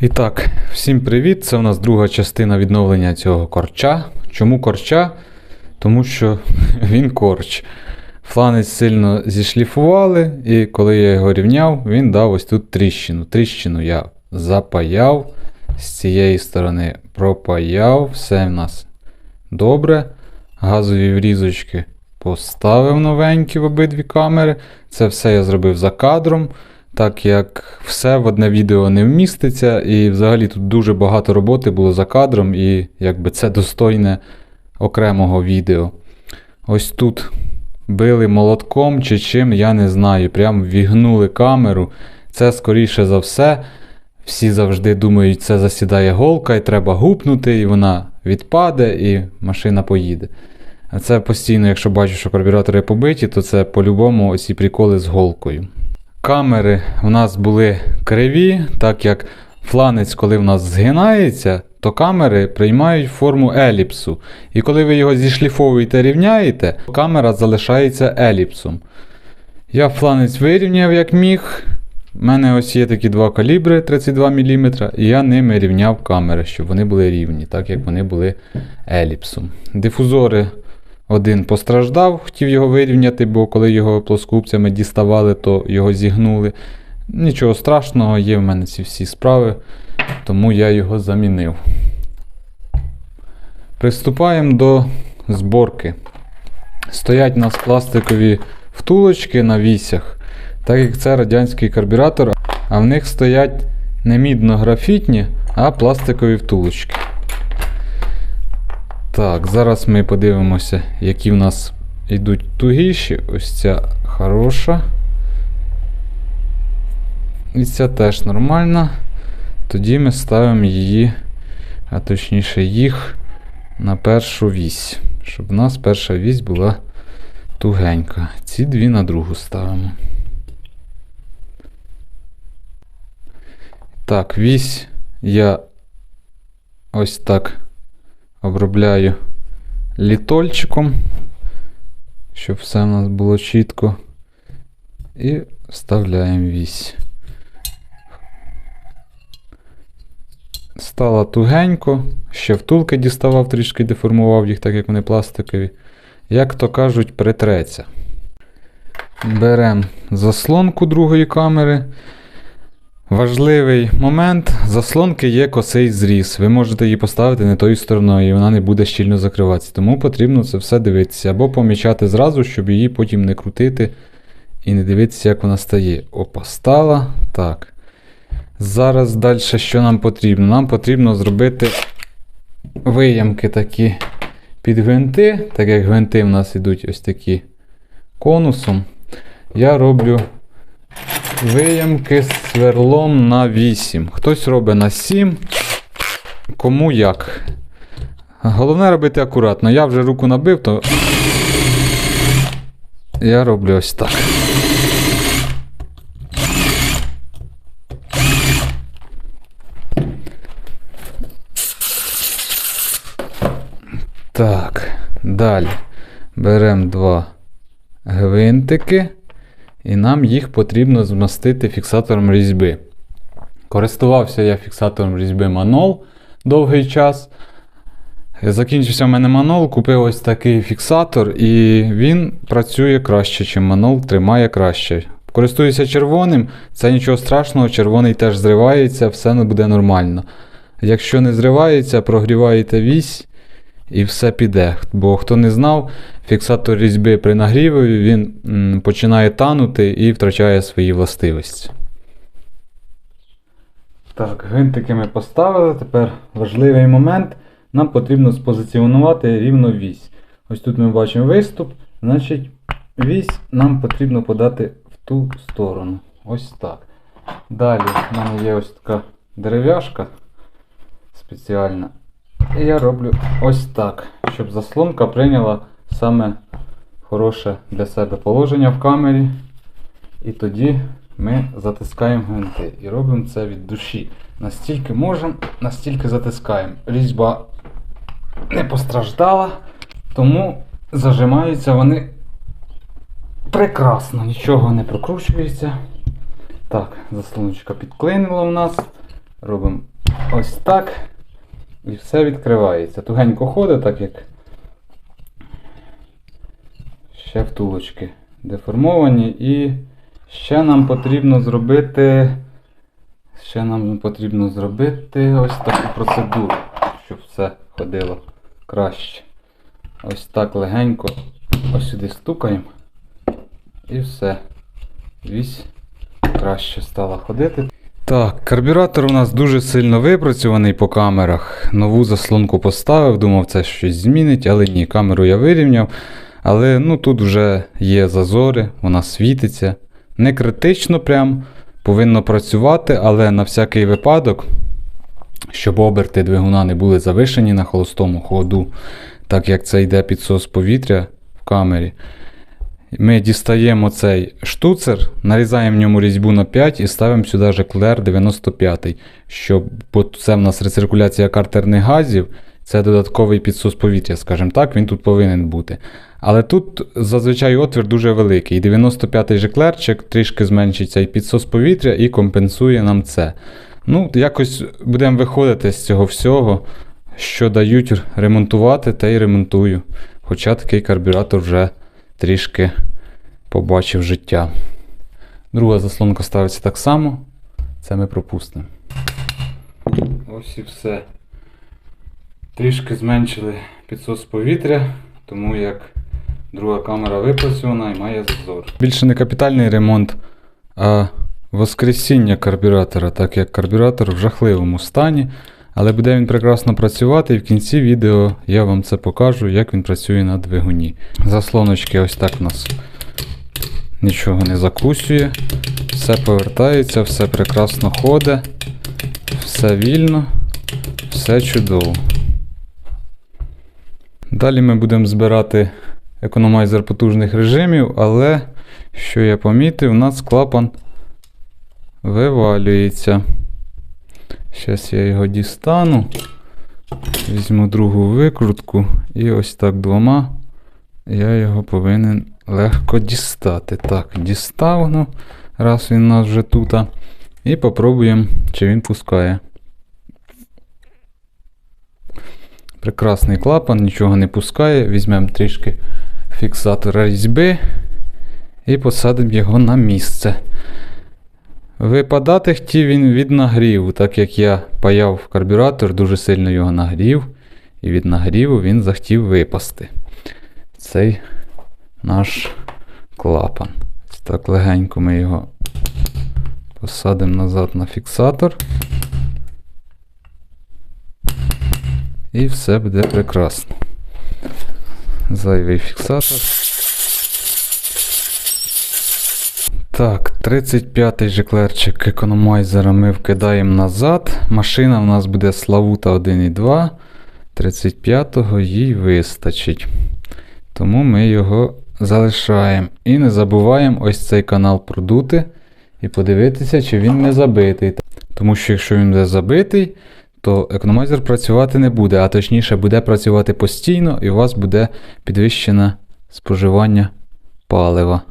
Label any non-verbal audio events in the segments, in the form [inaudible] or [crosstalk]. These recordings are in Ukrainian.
І так, всім привіт! Це у нас друга частина відновлення цього корча. Чому корча? Тому що [laughs] він корч. Фланець сильно зішліфували, і коли я його рівняв, він дав ось тут тріщину. Тріщину я запаяв, з цієї сторони пропаяв, все в нас добре. Газові врізочки поставив новенькі в обидві камери. Це все я зробив за кадром так як все в одне відео не вміститься, і взагалі тут дуже багато роботи було за кадром, і якби це достойне окремого відео. Ось тут били молотком чи чим, я не знаю. Прям вігнули камеру. Це, скоріше за все, всі завжди думають, це засідає голка, і треба гупнути, і вона відпаде, і машина поїде. А це постійно, якщо бачу, що карбюратори побиті, то це по-любому ці приколи з голкою. Камери в нас були криві, так як фланець, коли в нас згинається, то камери приймають форму еліпсу. І коли ви його зішліфовуєте рівняєте, то камера залишається еліпсом. Я фланець вирівняв як міг. У мене ось є такі два калібри 32 мм, і я ними рівняв камери, щоб вони були рівні, так як вони були еліпсом. Дифузори один постраждав, хотів його вирівняти, бо коли його плоскупцями діставали, то його зігнули. Нічого страшного, є в мене ці всі справи, тому я його замінив. Приступаємо до зборки. Стоять у нас пластикові втулочки на вісях, так як це радянський карбюратор, а в них стоять не мідно-графітні, а пластикові втулочки. Так, зараз ми подивимося, які в нас йдуть тугіші. Ось ця хороша. І ця теж нормальна. Тоді ми ставимо її, а точніше їх на першу вісь. Щоб в нас перша вісь була тугенька. Ці дві на другу ставимо. Так, вісь я ось так обробляю літольчиком, щоб все у нас було чітко. І вставляємо вісь. Стало тугенько, ще втулки діставав, трішки деформував їх, так як вони пластикові. Як то кажуть, притреться. Беремо заслонку другої камери. Важливий момент, заслонки є косий зріз. Ви можете її поставити не тою стороною, і вона не буде щільно закриватися. Тому потрібно це все дивитися. Або помічати зразу, щоб її потім не крутити і не дивитися, як вона стає. Опа, стала. Так. Зараз далі що нам потрібно? Нам потрібно зробити виямки такі під гвинти, так як гвинти в нас йдуть ось такі конусом. Я роблю Виямки з сверлом на 8. Хтось робить на 7. Кому як. Головне робити акуратно. Я вже руку набив, то я роблю ось так. Так, далі беремо два гвинтики. І нам їх потрібно змастити фіксатором різьби. Користувався я фіксатором різьби Манол довгий час. Закінчився в мене манол, купив ось такий фіксатор, і він працює краще, ніж манол, тримає краще. Користуюся червоним, це нічого страшного, червоний теж зривається, все буде нормально. Якщо не зривається, прогріваєте вісь і все піде. Бо хто не знав, фіксатор різьби при нагріві він м, починає танути і втрачає свої властивості. Так, гвинтики ми поставили. Тепер важливий момент. Нам потрібно спозиціонувати рівно вісь. Ось тут ми бачимо виступ, значить вісь нам потрібно подати в ту сторону. Ось так. Далі в мене є ось така дерев'яшка спеціальна. І я роблю ось так, щоб заслонка прийняла саме хороше для себе положення в камері. І тоді ми затискаємо гвинти. І робимо це від душі. Настільки можемо, настільки затискаємо. Різьба не постраждала, тому зажимаються вони прекрасно, нічого не прокручується. Так, заслоночка підклинила у нас. робимо ось так. І все відкривається. Тугенько ходить, так як ще втулочки деформовані. І ще нам потрібно зробити. Ще нам потрібно зробити ось таку процедуру, щоб все ходило краще. Ось так легенько ось сюди стукаємо. І все. Вісь краще стала ходити. Так, карбюратор у нас дуже сильно випрацьований по камерах. Нову заслонку поставив, думав, це щось змінить, але ні, камеру я вирівняв. Але ну, тут вже є зазори, вона світиться. Не критично прям, повинно працювати, але на всякий випадок, щоб оберти двигуна не були завишені на холостому ходу, так як це йде підсос повітря в камері. Ми дістаємо цей штуцер, нарізаємо в ньому різьбу на 5 і ставимо сюди жеклер 95, щоб бо це в нас рециркуляція картерних газів, це додатковий підсос повітря, скажімо так, він тут повинен бути. Але тут зазвичай отвір дуже великий. 95-й жеклерчик трішки зменшить цей підсос повітря і компенсує нам це. Ну, якось будемо виходити з цього всього, що дають ремонтувати, те й ремонтую. Хоча такий карбюратор вже трішки побачив життя. Друга заслонка ставиться так само. Це ми пропустимо. Ось і все. Трішки зменшили підсос повітря, тому як друга камера випрацьована і має зазор. Більше не капітальний ремонт, а воскресіння карбюратора, так як карбюратор в жахливому стані. Але буде він прекрасно працювати, і в кінці відео я вам це покажу, як він працює на двигуні. Заслоночки ось так у нас нічого не закусює, все повертається, все прекрасно ходить, все вільно, все чудово. Далі ми будемо збирати економайзер потужних режимів, але, що я помітив, у нас клапан вивалюється. Зараз я його дістану. Візьму другу викрутку і ось так двома я його повинен легко дістати. Так, дістав, ну, раз він у нас вже тут. І попробуємо, чи він пускає. Прекрасний клапан, нічого не пускає. Візьмемо трішки фіксатора різьби і посадимо його на місце. Випадати хотів він від нагріву, так як я паяв карбюратор, дуже сильно його нагрів, і від нагріву він захотів випасти. Цей наш клапан. Так легенько ми його посадимо назад на фіксатор. І все буде прекрасно. Зайвий фіксатор. Так, 35-й жеклерчик економайзера ми вкидаємо назад. Машина в нас буде Славута 1.2. 35-го їй вистачить. Тому ми його залишаємо. І не забуваємо ось цей канал продути і подивитися, чи він не забитий. Тому що якщо він буде забитий, то економайзер працювати не буде, а точніше буде працювати постійно, і у вас буде підвищене споживання палива.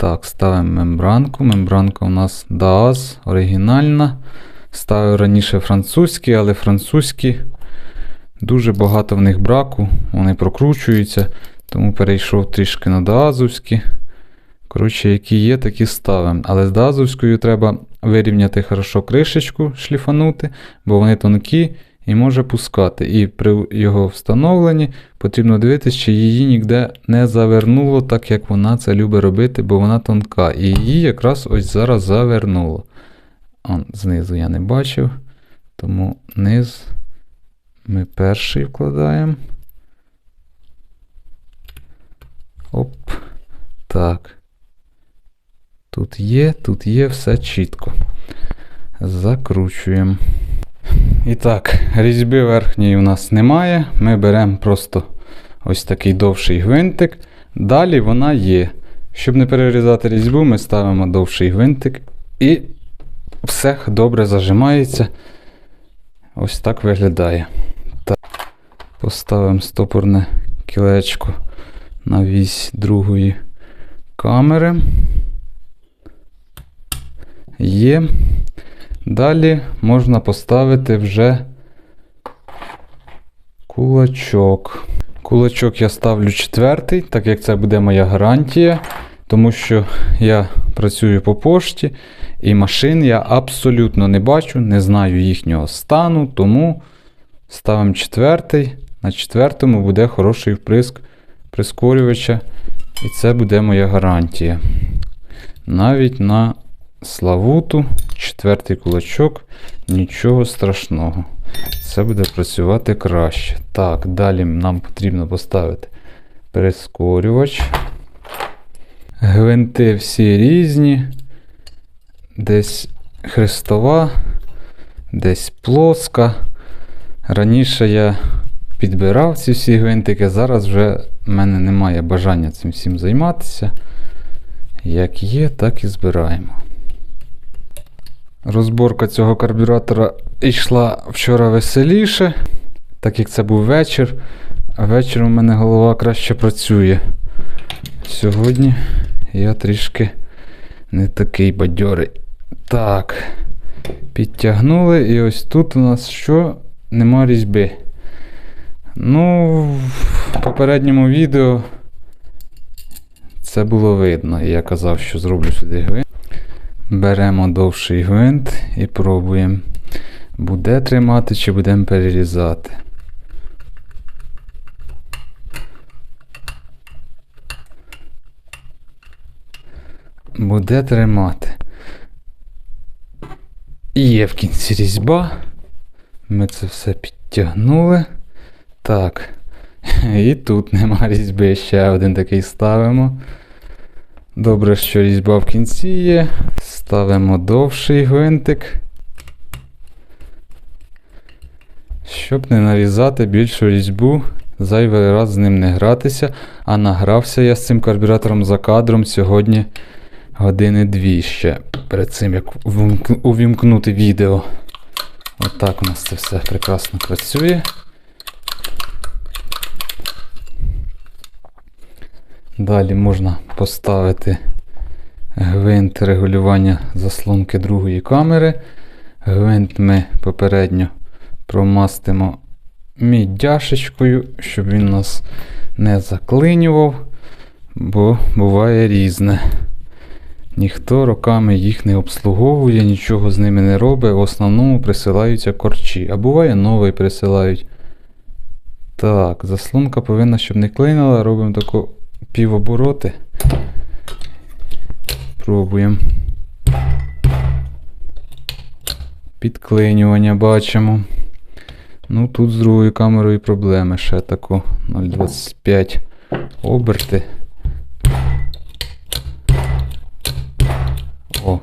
Так, ставимо мембранку. Мембранка у нас DAAS, оригінальна. Ставив раніше французькі, але французькі дуже багато в них браку, вони прокручуються, тому перейшов трішки на даазовські. Коротше, які є, такі ставимо. Але з даазовською треба вирівняти хорошо кришечку, шліфанути, бо вони тонкі і може пускати. І при його встановленні потрібно дивитися, чи її ніде не завернуло, так як вона це любить робити, бо вона тонка. І її якраз ось зараз завернуло. Он, знизу я не бачив, тому низ ми перший вкладаємо. Оп. Так. Тут є, тут є все чітко. Закручуємо. І так, різьби верхньої у нас немає. Ми беремо просто ось такий довший гвинтик. Далі вона є. Щоб не перерізати різьбу, ми ставимо довший гвинтик і все добре зажимається. Ось так виглядає. Так. Поставимо стопорне кілечко на вісь другої камери. Є. Далі можна поставити вже кулачок. Кулачок я ставлю четвертий, так як це буде моя гарантія, тому що я працюю по пошті і машин я абсолютно не бачу, не знаю їхнього стану, тому ставимо четвертий. На четвертому буде хороший вприск прискорювача, і це буде моя гарантія. Навіть на Славуту, четвертий кулачок, нічого страшного. Це буде працювати краще. Так, далі нам потрібно поставити прискорювач. Гвинти всі різні. Десь хрестова, десь плоска. Раніше я підбирав ці всі гвинтики, зараз вже в мене немає бажання цим всім займатися. Як є, так і збираємо. Розборка цього карбюратора йшла вчора веселіше, так як це був вечір, а вечором у мене голова краще працює. Сьогодні я трішки не такий бадьорий. Так, підтягнули, і ось тут у нас що? Нема різьби. Ну, в попередньому відео це було видно. Я казав, що зроблю сюди гвинт. Беремо довший гвинт і пробуємо. Буде тримати чи будемо перерізати. Буде тримати. Є в кінці різьба. Ми це все підтягнули. Так. [laughs] І тут нема різьби. Ще один такий ставимо. Добре, що різьба в кінці є. Ставимо довший гвинтик. Щоб не нарізати більшу різьбу, зайвий раз з ним не гратися, а награвся я з цим карбюратором за кадром сьогодні години дві ще перед цим, як увімкнути відео. Отак у нас це все прекрасно працює. Далі можна поставити гвинт регулювання заслонки другої камери. Гвинт ми попередньо промастимо міддяшечкою, щоб він нас не заклинював, бо буває різне. Ніхто роками їх не обслуговує, нічого з ними не робить. В основному присилаються корчі. А буває новий присилають. Так, заслонка повинна, щоб не клинила, робимо таку півобороти. Пробуємо. Підклинювання бачимо. Ну, тут з другою камерою проблеми ще таку 0,25 оберти. О.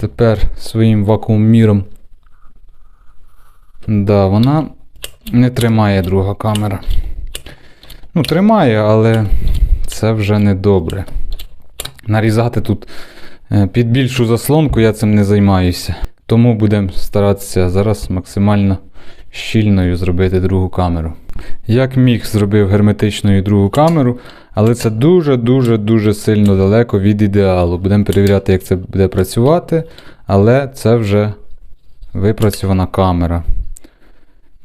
Тепер своїм вакуум-міром. Да, вона не тримає друга камера. Ну, тримає, але це вже не добре. Нарізати тут е, під більшу заслонку я цим не займаюся. Тому будемо старатися зараз максимально щільною зробити другу камеру. Як міг, зробив герметичною другу камеру, але це дуже-дуже-дуже сильно далеко від ідеалу. Будемо перевіряти, як це буде працювати, але це вже випрацьована камера.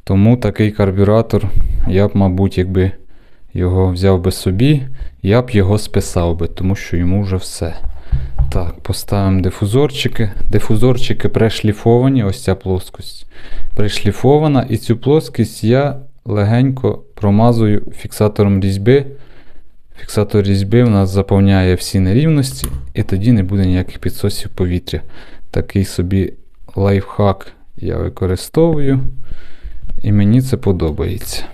Тому такий карбюратор я б, мабуть, якби його взяв би собі, я б його списав би, тому що йому вже все. Так, поставимо дифузорчики. Дифузорчики прешліфовані, ось ця плоскость пришліфована. І цю плоскість я легенько промазую фіксатором різьби. Фіксатор різьби у нас заповняє всі нерівності, і тоді не буде ніяких підсосів повітря. Такий собі лайфхак я використовую, і мені це подобається.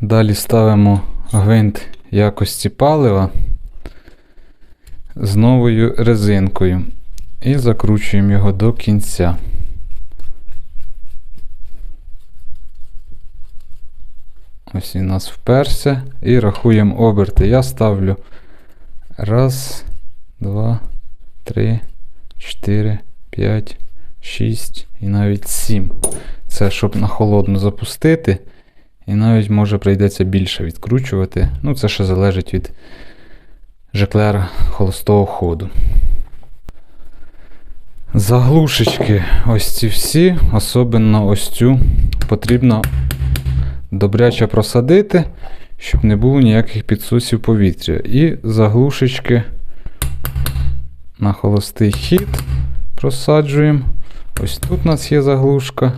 Далі ставимо гвинт якості палива з новою резинкою і закручуємо його до кінця. Ось він у нас вперся і рахуємо оберти. Я ставлю раз, два, три, чотири, п'ять, шість і навіть сім. Це щоб на холодну запустити. І навіть може прийдеться більше відкручувати. Ну, це ще залежить від жеклера холостого ходу. Заглушечки ось ці всі, особливо ось цю, потрібно добряче просадити, щоб не було ніяких підсусів повітря. І заглушечки на холостий хід просаджуємо. Ось тут у нас є заглушка.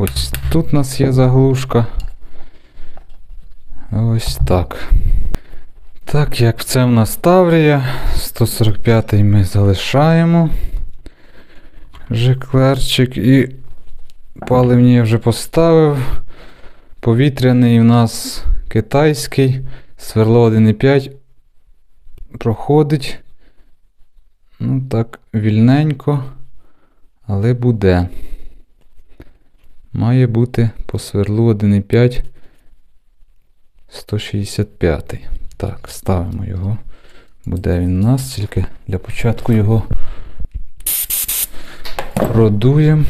Ось тут у нас є заглушка. Ось так. Так, як це в нас Таврія, 145 ми залишаємо. Жеклерчик і паливні я вже поставив. Повітряний у нас китайський, сверло 1,5 проходить. Ну так, вільненько, але буде. Має бути по сверлу 1,5 165. Так, ставимо його. Буде він у нас, тільки для початку його продуємо.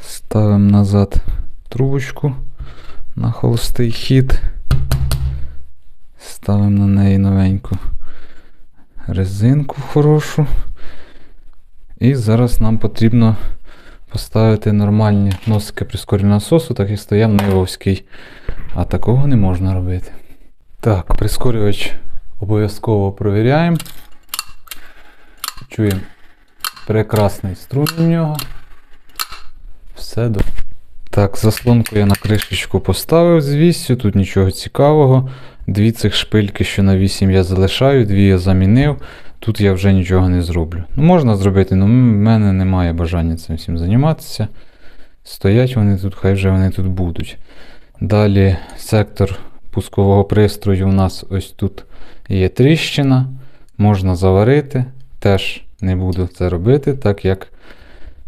Ставимо назад трубочку на холостий хід. Ставимо на неї новеньку резинку хорошу. І зараз нам потрібно поставити нормальні носики прискорювального насосу, так як стояв Нивовський. А такого не можна робити. Так, прискорювач обов'язково провіряємо. Чуємо прекрасний струм у нього. Все добре. Так, заслонку я на кришечку поставив з вісю, тут нічого цікавого. Дві цих шпильки, що на 8 я залишаю, дві я замінив. Тут я вже нічого не зроблю. Ну, можна зробити, але в мене немає бажання цим всім займатися. Стоять вони тут, хай вже вони тут будуть. Далі сектор пускового пристрою у нас ось тут є тріщина. Можна заварити. Теж не буду це робити, так як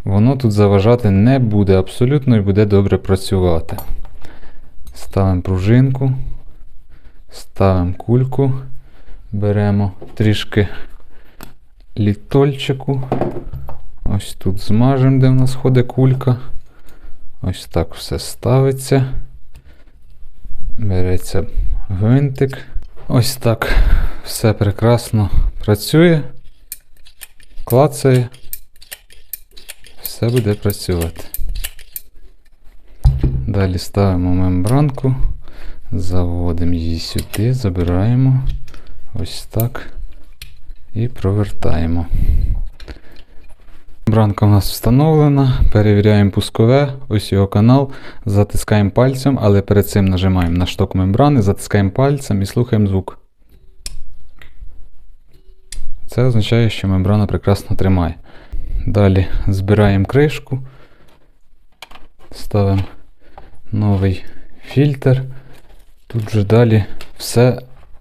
воно тут заважати не буде абсолютно і буде добре працювати. Ставимо пружинку, ставимо кульку, беремо трішки літольчику. Ось тут змажемо, де в нас ходить кулька. Ось так все ставиться. Береться гвинтик. Ось так все прекрасно працює, клацає, все буде працювати. Далі ставимо мембранку, заводимо її сюди, забираємо ось так і провертаємо. Бранка у нас встановлена, перевіряємо пускове, ось його канал, затискаємо пальцем, але перед цим нажимаємо на шток мембрани, затискаємо пальцем і слухаємо звук. Це означає, що мембрана прекрасно тримає. Далі збираємо кришку, ставимо новий фільтр. Тут вже далі все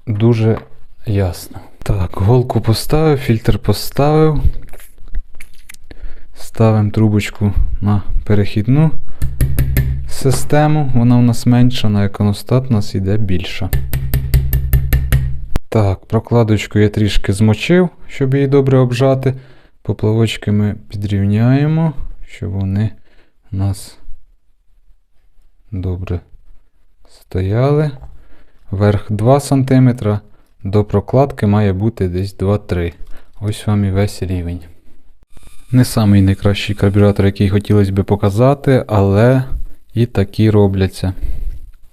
дуже ясно. Так, голку поставив, фільтр поставив. Ставимо трубочку на перехідну систему, вона у нас менша, на іконостат у нас йде більша. Так, прокладочку я трішки змочив, щоб її добре обжати. Поплавочки ми підрівняємо, щоб вони у нас добре стояли. Верх 2 см, до прокладки має бути десь 2-3 Ось вам і весь рівень. Не самий найкращий карбюратор, який хотілося б показати, але і такі робляться.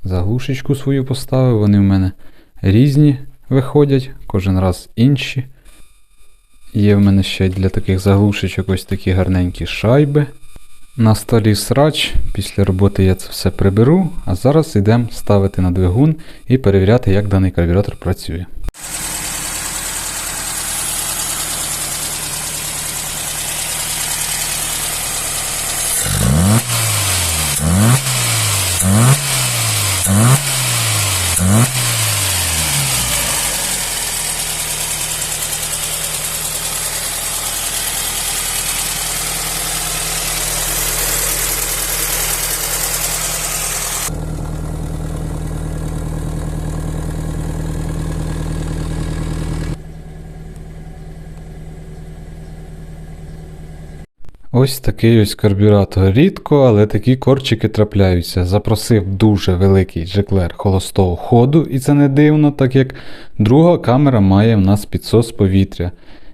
Заглушечку свою поставив, вони в мене різні виходять, кожен раз інші. Є в мене ще для таких заглушечок ось такі гарненькі шайби. На столі срач, після роботи я це все приберу, а зараз йдемо ставити на двигун і перевіряти, як даний карбюратор працює. Ось такий ось карбюратор. Рідко, але такі корчики трапляються. Запросив дуже великий джеклер холостого ходу, і це не дивно, так як друга камера має в нас підсос повітря.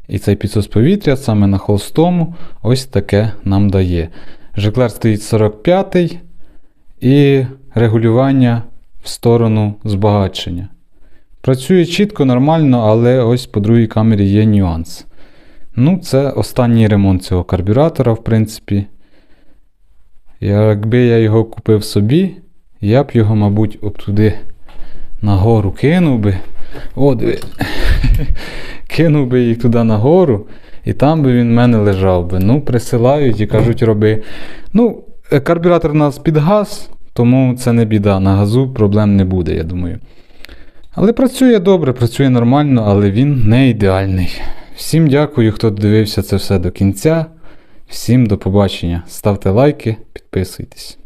І цей підсос повітря саме на холостому ось таке нам дає. Жеклер стоїть 45 і регулювання в сторону збагачення. Працює чітко, нормально, але ось по другій камері є нюанс. Ну, це останній ремонт цього карбюратора, в принципі. Якби я його купив собі, я б його, мабуть, от туди нагору кинув би. О, [laughs] кинув би їх туди нагору, і там би він в мене лежав би. Ну, присилають і кажуть, роби. Ну, е, карбюратор у нас під газ, тому це не біда. На газу проблем не буде, я думаю. Але працює добре, працює нормально, але він не ідеальний. Всім дякую, хто дивився це все до кінця. Всім до побачення. Ставте лайки, підписуйтесь.